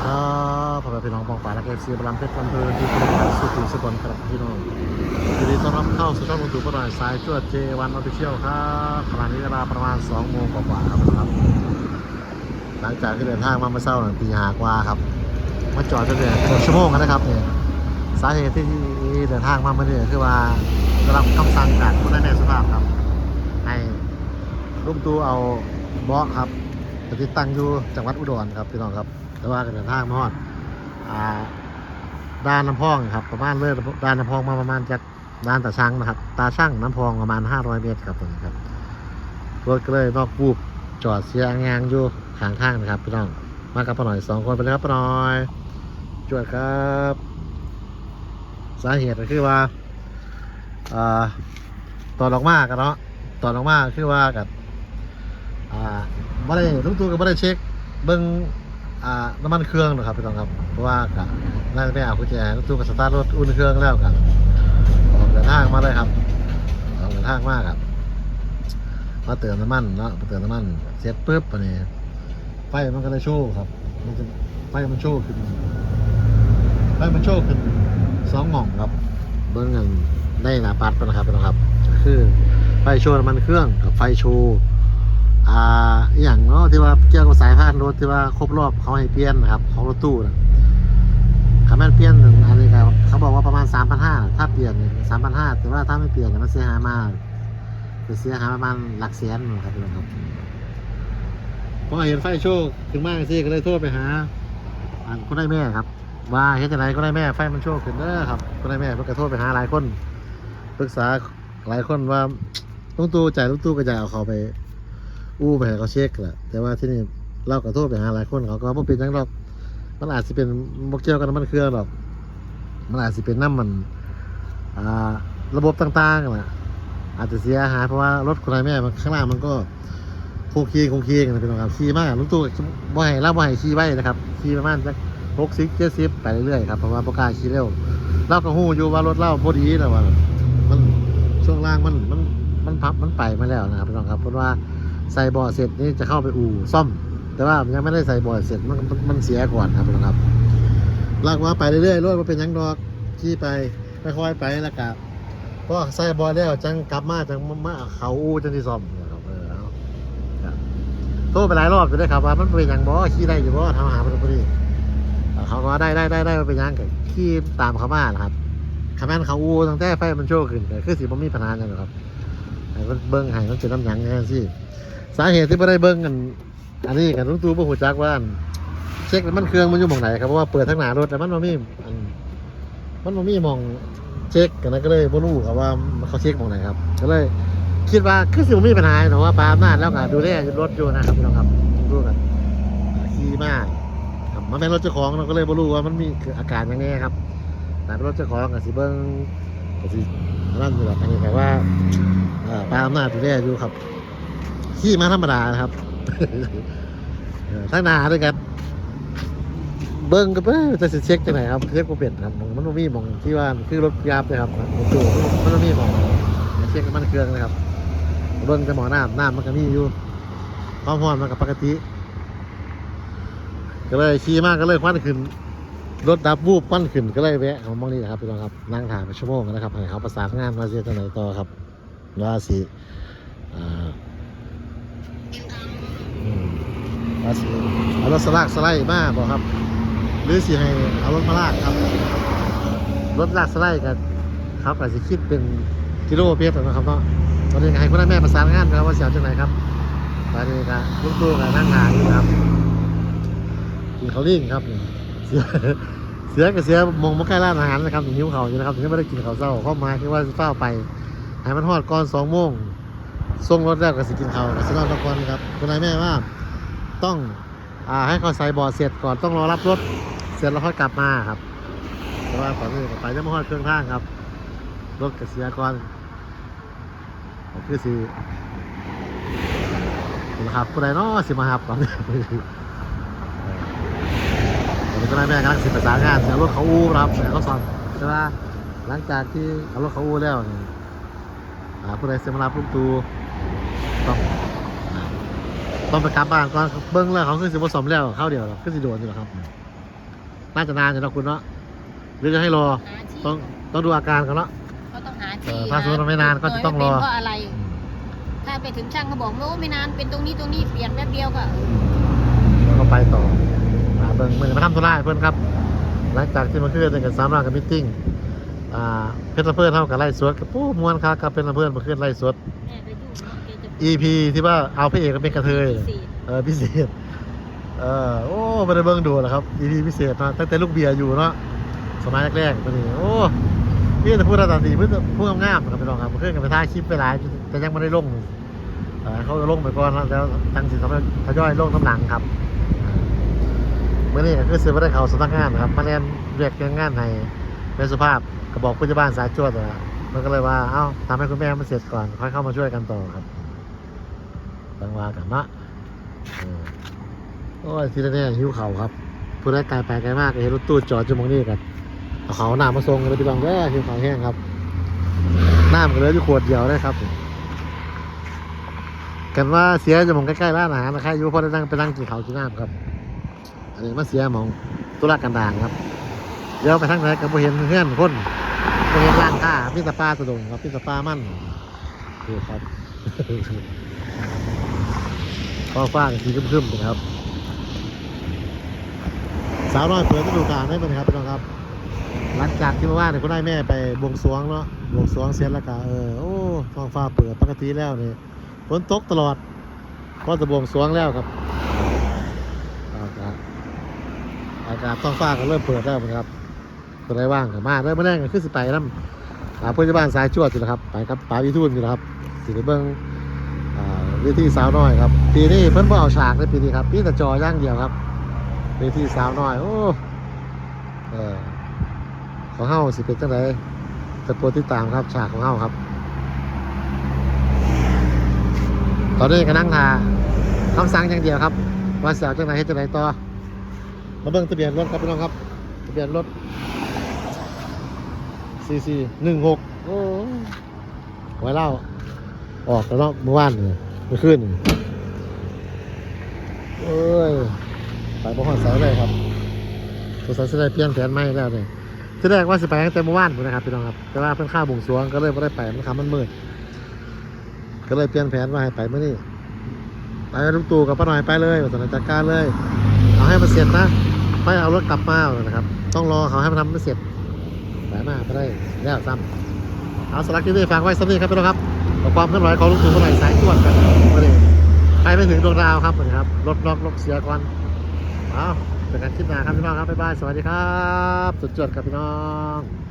ดีครับพ่อแม่พี่น้องปองป่าและเอฟซีบาลัมเพชรลำเพลินที่เป็นการสุขุมสกลครับพี่น้องยินดีต้อนรับเข้าสู่ช่องมือถือประหลาดสายจวดเจวันออฟฟิเชียลครับขณะนี้เวลาประมาณ2โมงกว่าครับครับ หลังจากที่เดินทางมาเมื่อเช้าหนึ่งตีหากว่าครับ มาจอดจะเดือนเกือบชั่วโมงกันนะครับเนี่ยสาเหตุที่เดินทางมาเมื่อนี้คือว่าได้รับคำสั่งจากผู้ได้แม่สุภาพครับ ให้ลุงตูเอาเบาะครับไปติดตั้งอยู่จังหวัดอุดรครับพี่น้องครับ แต่ว่าก็เดินทางมาฮอดอ่าด้านน้ำพองครับประมาณเลยด้านน้ำพองมาประมาณจากด้านตาช่างนะครับ ตาช่างน้ำพองประมาณ 500 เมตรครับตรงนี้ครับรถก็เลยนอกบูบจอดเสียงางอยู่ข้างทางนะครับพี่น้องมากับป้าหน่อยสองคนไปเลยครับป้าหน่อยจวดครับ สาเหตุก็คือว่าอ่าตอนออกมากันเนาะตอนออกมาคือว่ากับอ่าไม่ได้ทุกตัวก็ไม่ได้เช็คเบิ้ง อ่าน้ำมันเครื่องหรอกครับพี่น้องครับ เพราะว่ากับน่าจะไม่เอากุญแจทุกตัวกับสตาร์ทรถอุ่นเครื่องแล้วกันออกเดินทางมาเลยครับออกเดินทางมากครับมาเติมน้ำมันเนาะมาเติมน้ำมันเสร็จปุ๊บอันนี้ไฟมันก็ได้โชว์ครับ มันจะไฟมันโชว์ขึ้นไฟมันโชว์ขึ้นสองหม่องครับ เบิ้งกันได้หนาปัดไปนะครับพี่น้องครับ คือไฟโชว์น้ำมันเครื่องกับไฟโชว์ อ่าอหย่างเนาะที่ว่าเกี่ยวกับสายพานรถที่ว่าครบรอบเขาให้เปลี่ยนนะครับของรถตู้นะคำแม่นเปลี่ยนหนึ่งอันนี้ครับเขาบอกว่าประมาณ 3,500ถ้าเปลี่ยนสามพันห้าแต่ว่าถ้าไม่เปลี่ยนเนี่ยมันเสียหายมากจะเสียหายประมาณหลักแสนนะครับพี่น้องครับพอเห็นไฟโชว์ถึงมากสิก็เลยโทรไปหาอันคุณได้แม่ครับ ว่าเฮ็ดจังไดก็ได้แม่ไฟมันโชว์ขึ้นเด้อครับก็ได้แม่เพิ่นก็โทรไปหาหลายคนปรึกษาหลายคนว่าลุงตู่จ่ายลุงตู่ก็จะเอาเขาไป อู้ไปให้เขาเช็คแหละแต่ว่าที่นี่เราก็โทรไปหาหลายคนเขาก็บ่เป็นจังดอกมันอาจสิเป็นบ่เกี่ยวกับน้ำมันเครื่องดอก มันอาจสิเป็นน้ำมันอ่าระบบต่างๆนั่นล่ะอาจจะเสียหายเพราะว่ารถคุณนายแม่มันข้างล่างมันก็โคงคีโคงคีกันนะพี่น้องครับขี่มากลุงตู่บ่ให้เราบ่ให้ขี่ไว้นะครับขี่ประมาณสักหกสิบเจ็ดสิบไปเรื่อยๆครับเพราะว่าประกล้าขี่เร็วเราก็หู้อยู่ว่ารถเราพอดีนะว่ามันช่วงล่างมันมันมันพับมันไปมาแล้วนะครับพี่น้องครับเพราะว่า ใส่บาะเสร็จนี่จะเข้าไปอู่ซ่อม แต่ว่ามันยังไม่ได้ใส่บาะเสร็จมันมันเสียก่อนครับน้องครับลากว่าไปเรื่อยๆรถมันเป็นยังดอกขี่ไปค่อยๆไปแล้วก็พอใส่บาะแล้วจังกลับมาจังมาเขาอู่จังที่ซ่อมนะครับเออโทรไปหลายรอบอยู่ด้วยครับว่ามันเป็นยังบ่ขี่ได้อยู่บ่ทำหามันพอดีเขาก็ได้ได้ได้ได้ไปย่างกับขี้ตามเขามานะครับคำแม่นเขาอูตั้งแต่ไฟมันโชว์ขึ้นแต่คือสิบ่มีปัญหาจังหรอครับให้มันเบิ้งให้มันเป็นน้ำหยังแค่สิ สาเหตุที่ไม่ได้เบิ้งกัน อันนี้กันลุงตู่บ่ฮู้จักว่าอันเช็คมันเครื่องมันอยู่หมองไหนครับเพราะว่าเปิดทั้งหน้ารถแต่มันบ่มีอันมันมีหมองเช็คกันนะก็เลยบ่รู้ครับว่าเขาเช็คหมองไหนครับ ก็เลย คิดว่าคือสิบ่มีปัญหาเนาะว่าปาอำนาจแล้วก็ดูแลรถอยู่นะครับพี่น้องครับรู้กันขี่มากครับมันเป็นรถเจ้าของเราก็เลยบ่รู้ว่ามันมีอาการยังไงครับแต่เป็นรถเจ้าของกับสิเบิ้งกับสินั่นอยู่แบบอันนี้แต่ว่าปลาอำนาจอยู่แน่อยู่ครับ ขี่มาธรรมดานะครับทั้งนาด้วยกัน เบิ้งก็เอ้ยจะเช็คจังไหนครับเช็คก็เปลี่ยนครับ มันมันบ่มีหมองที่ว่าคือรถยาบเลยครับรถตู้มันมีหมองเช็คน้ำมันเครื่องนะครับ เบิ้งแต่หมอน้ำน้ำมันก็มีอยู่ความร้อนมันก็ปกติ ก็เลยขี่มากก็เลยควันขึ้นรถดับวูบควันขึ้นก็เลยแวะของมองนี่นะครับพี่น้องครับนั่งถ่ายไปชั่วโมงนะครับให้เขาประสานงานมาเสียจังไหนต่อครับว่าสิอ่าอืมว่าสิ เอารถสลากสไลด์มาบอกครับ หรือสิให้เอารถมาลากครับ รถลากสไลด์กันครับอาจจะคิดเป็นกิโลเมตรนะครับเนาะตอนนี้ให้คุณแม่ประสานงานนะครับว่าเสียจังไหนครับตอนนี้ก็ลูกตู้กับนั่งหาอยู่ครับกินเขาวลิงครับเสียเสียกับเสียมองมาใกล้ร้านอาหารนะครับถึงหิวเขาอยู่นะครับถึงไม่ได้กินข้าวเช้าเข้ามาคิดว่าจะเฝ้าไปให้มันทอดก่อนสองโมงส่งรถแล้วก็สิกินข้าวกับสินอนตะกอนครับคุณนายแม่ว่า ต้องอให้เขาใส่บอร์ดเสร็จก่อนต้องรอรับรถเสร็จแล้วค่อยกลับมาครับเพราะว่าก่อนอื่นก็ไปจะมาทอดเครื่องทางครับรถกับเสียก่อนคือสินะครับผู้ใดเนาะสิมาหับก่อนตอนนี้ก็ได้แม่กำลังสิประสานงานเสียรถเขาอู้ครับเสียเขาสอนใช่ไหมหลังจากที่เอารถเขาอู้แล้วนี่อ่าผู้ใดเสียมารับลูกตูต้อง ต้องไปกลับบ้านก่อนเบิ้งแล้วเขาคือสิผสมแล้วเข้าวเดียวหรอกคือสิโดนอยู่หรอกครับ น่าจะนานอยู่นะคุณเนาะหรือจะให้รอหาที่ต้องต้องดูอาการกันเนาะก็ต้องหาเอที่อถ้าสมมุติว่าไม่นานก็จะต้องรอเป็นเพราะอะไร ถ้าไปถึงช่างเขาบอกโน้ไม่นานเป็นตรงนี้ตรงนี้เปลี่ยนแป๊บเดียวก็แล้วก็ไปต่อหาเบิ่งมือมาทำธุระให้เพื่อนครับ หลังจากที่มาขึ้นเป็นกันสามรอบกับมิทติ้งอ่าเพชรเพื่อนเท่ากับไล่สวดกับปู้มวนครับกับเป็นเพื่อนมาขึ้นไล่สวด EP ที่ว่าเอาพระเอกมาเป็นกระเทยพิเศษ เออพิเศษเออโอ้ไม่ได้เบิ่งดูหรอกครับ EP พิเศษเนาะตั้งแต่ลูกเบียร์อยู่เนาะสมัยแรกๆมานี่โอ้พี่จะพูดอะไรดีพูดพูดงามๆนะครับพี่น้องครับเพื่อนกันไปถ่ายคลิปไปหลายแต่ยังไม่ได้ลงเออเขาก็ลงไปก่อนแล้วตั้งสิทำทยอยลงน้ำหลังครับเมื่อนี้ก็คือซื้อมาได้เขาสำนักงานนะครับมาเรียนเรียกงานในแม่สุภาพก็บอกผู้จัดบ้านสายจวดอะมันก็เลยว่าเอ้าทำให้คุณแม่มันเสร็จก่อนค่อยเข้ามาช่วยกันต่อครับ ตังวากันเนาะโอ้ยทีแน่ๆหิวเข่าครับผู้ได้ไกลไปไกลมากเห็นรถตู้จอดอยู่ตรงนี้กันเอาเขาหน้ามาส่งเลยพี่น้องแย่หิวเข่าแห้งครับน้ำก็เหลืออยู่ขวดเดียวได้ครับ กันว่าเสียจะมองใกล้ๆร้านอาหารนะครอยู่เพอได้นั่งไปนั่งกินข้าวกินน้ำครับ อันนี้มาเสียมองตุลากันด่างครับเดี๋ยวไปทางไหนก็บ่เห็นเพื่อนคนบ่เห็นร้านค้าพี่ตาป้าสะดงครับพี่ตาป้ามั่นนี่ครับ ฟ้าฟ้ากับสีครึมๆนะครับ สาวน้อยเปิดฤดูกาลได้ไหมครับพี่น้องครับ หลังจากที่เมื่าเนี่ยคุณได้แม่ไปบวงสรวงเนาะบวงสรวงเสร็จแล้วก็เออโอ้ท้องฟ้าเปิดปกติแล้วเนี่ยฝนตกตลอดเพราะจะบวงสรวงแล้วครับอากาศอากาศท้องฟ้าก็เริ่มเปิดแล้วนะครับตัวได้ว่างกับมาได้เมื่อแรกก็คือสิไปน้ำอ่าเพื่อนบ้านสายจวดอยู่แล้วครับ ไปกับป๋าวิทูลอยู่แล้วครับสิเบิ้งอ่า เวทีสาวน้อยครับ ปีนี้เพิ่นบ่เอาฉากในปีนี้ครับ ปีแต่จอย่างเดียวครับเวทีสาวน้อย โอ้เออของเฮาสิเป็นจังไดจะโปรดติดตามครับฉากของเฮาครับ ตอนนี้ก็นั่งทาคำสั่งอย่างเดียวครับ ว่าเสียวจังไดให้จังไดต่อมาเบิ่งทะเบียนรถครับพี่น้องครับทะเบียนรถ CC หนึ่งหกโอ้ไว้เล่า ออกแล้วเนาะเมื่อวานเมื่ อคืนนี่เอ้ยไปบ่ฮอดเสาเลยครับสงสัยจะได้เปลี่ยนแผนใหม่แล้วเนี่ยที่แรกว่าสิไปตั้งแต่เมื่อวานนะครับพี่น้องครับแต่ว่าเพิ่นข้าวบุงสวงก็เลยไม่ได้ไปมันคำมันมืดก็เลยเปลี่ยนแผนว่าให้ไปเมื่อนี้ไปลุงตู่กับป้าหน่อยไปเลยสนจัดการเลย เอาให้มันเสร็จนะไม่เอารถกลับมานะครับ ต้องรอเขาให้มันทำไม่เสร็จไปมาไปได้แล้วซ้ำเอาสาระคลิปนี้ฝากไว้สักนิดครับพี่น้องครับ กับความเคลื่อนไหวของลุงตู่ป้าหน่อยสายตรวจกันมาเลยไปไม่ถึงดวงดาวครับนะครับรถน็อกรถเสียก่อนเอาเจอกันคลิปหน้าครับพี่น้องครับบ๊ายบายสวัสดีครับ สุดจดครับพี่น้อง